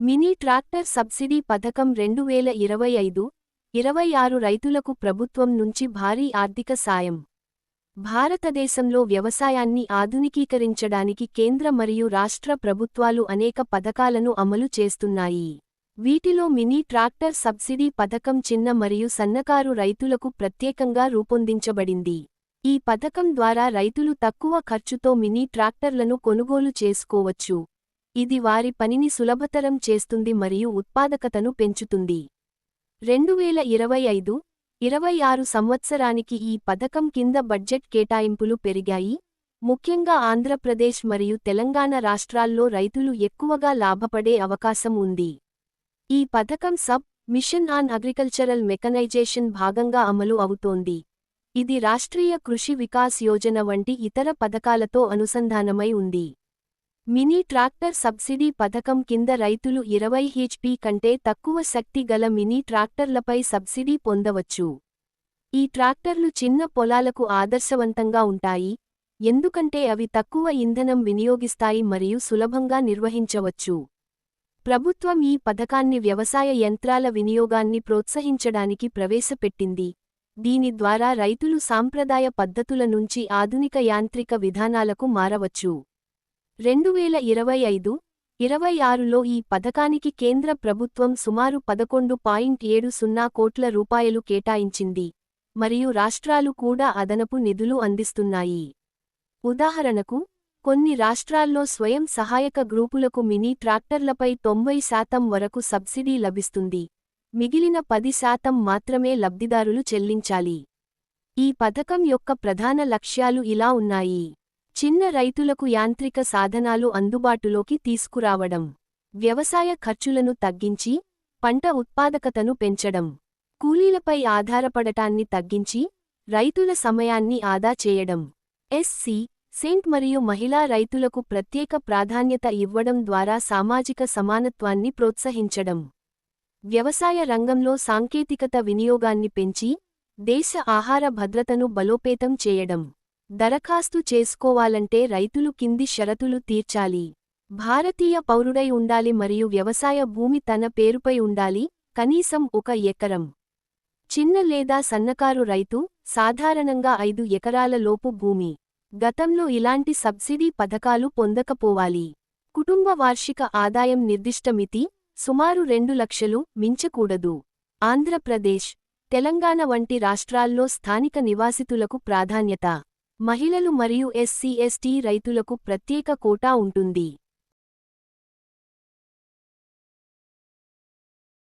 Mini tractor subsidy పథకం రెండు వేల ఇరవై ఐదు ఇరవై ఆరు రైతులకు ప్రభుత్వం నుంచి భారీ ఆర్థిక సాయం. భారతదేశంలో వ్యవసాయాన్ని ఆధునికీకరించడానికి కేంద్ర మరియు రాష్ట్ర ప్రభుత్వాలు అనేక పథకాలను అమలు చేస్తున్నాయి. వీటిలో మినీ ట్రాక్టర్ సబ్సిడీ పథకం చిన్న మరియు సన్నకారు రైతులకు ప్రత్యేకంగా రూపొందించబడింది. ఈ పథకం ద్వారా రైతులు తక్కువ ఖర్చుతో మినీ ట్రాక్టర్లను కొనుగోలు చేసుకోవచ్చు. ఇది వారి పనిని సులభతరం చేస్తుంది మరియు ఉత్పాదకతను పెంచుతుంది. రెండువేల ఇరవై ఐదు ఇరవై ఆరు సంవత్సరానికి ఈ పథకం కింద బడ్జెట్ కేటాయింపులు పెరిగాయి. ముఖ్యంగా ఆంధ్రప్రదేశ్ మరియు తెలంగాణ రాష్ట్రాల్లో రైతులు ఎక్కువగా లాభపడే అవకాశం ఉంది. ఈ పథకం sub mission on agricultural mechanization భాగంగా అమలు అవుతోంది. ఇది రాష్ట్రీయ కృషి వికాస్ యోజన వంటి ఇతర పథకాలతో అనుసంధానమై ఉంది. మినీ ట్రాక్టర్ సబ్సిడీ పథకం కింద రైతులు ఇరవై హెచ్పీ కంటే తక్కువ శక్తి గల మినీ ట్రాక్టర్లపై సబ్సిడీ పొందవచ్చు. ఈ ట్రాక్టర్లు చిన్న పొలాలకు ఆదర్శవంతంగా ఉంటాయి. ఎందుకంటే అవి తక్కువ ఇంధనం వినియోగిస్తాయి మరియు సులభంగా నిర్వహించవచ్చు. ప్రభుత్వం ఈ పథకాన్ని వ్యవసాయ యంత్రాల వినియోగాన్ని ప్రోత్సహించడానికి ప్రవేశపెట్టింది. దీని ద్వారా రైతులు సాంప్రదాయ పద్ధతుల నుంచి ఆధునిక యాంత్రిక విధానాలకు మారవచ్చు. రెండువేల ఇరవై ఐదు ఇరవై ఆరులో ఈ పథకానికి కేంద్ర ప్రభుత్వం సుమారు పదకొండు పాయింట్ ఏడు సున్నా కోట్ల రూపాయలు కేటాయించింది. మరియు రాష్ట్రాలు కూడా అదనపు నిధులు అందిస్తున్నాయి. ఉదాహరణకు కొన్ని రాష్ట్రాల్లో స్వయం సహాయక గ్రూపులకు మినీ ట్రాక్టర్లపై తొంభై శాతం వరకు సబ్సిడీ లభిస్తుంది. మిగిలిన పది శాతం మాత్రమే లబ్ధిదారులు చెల్లించాలి. ఈ పథకం యొక్క ప్రధాన లక్ష్యాలు ఇలా ఉన్నాయి. చిన్న రైతులకు యాంత్రిక సాధనాలు అందుబాటులోకి తీసుకురావడం వ్యవసాయ ఖర్చులను తగ్గించి పంట ఉత్పాదకతను పెంచడం కూలీలపై ఆధారపడటాన్ని తగ్గించి రైతుల సమయాన్ని ఆదా చేయడం. ఎస్సీ సెంట్ మరియు మహిళా రైతులకు ప్రత్యేక ప్రాధాన్యత ఇవ్వడం ద్వారా సామాజిక సమానత్వాన్ని ప్రోత్సహించడం. వ్యవసాయ రంగంలో సాంకేతికత వినియోగాన్ని పెంచి దేశ ఆహార భద్రతను బలోపేతం చేయడం. దరఖాస్తు చేసుకోవాలంటే రైతులు కింది షరతులు తీర్చాలి. భారతీయ పౌరుడై ఉండాలి మరియు వ్యవసాయ భూమి తన పేరుపై ఉండాలి కనీసం ఒక ఎకరం. చిన్న లేదా సన్నకారు రైతు సాధారణంగా ఐదు ఎకరాల లోపు భూమి. గతంలో ఇలాంటి సబ్సిడీ పథకాలు పొందకపోవాలి. కుటుంబ వార్షిక ఆదాయం నిర్దిష్ట మితి సుమారు రెండు లక్షలు మించకూడదు. ఆంధ్రప్రదేశ్ తెలంగాణ వంటి రాష్ట్రాల్లో స్థానిక నివాసితులకు ప్రాధాన్యత. మహిళలు మరియు ఎస్సీ ఎస్టీ రైతులకు ప్రత్యేక కోటా ఉంటుంది.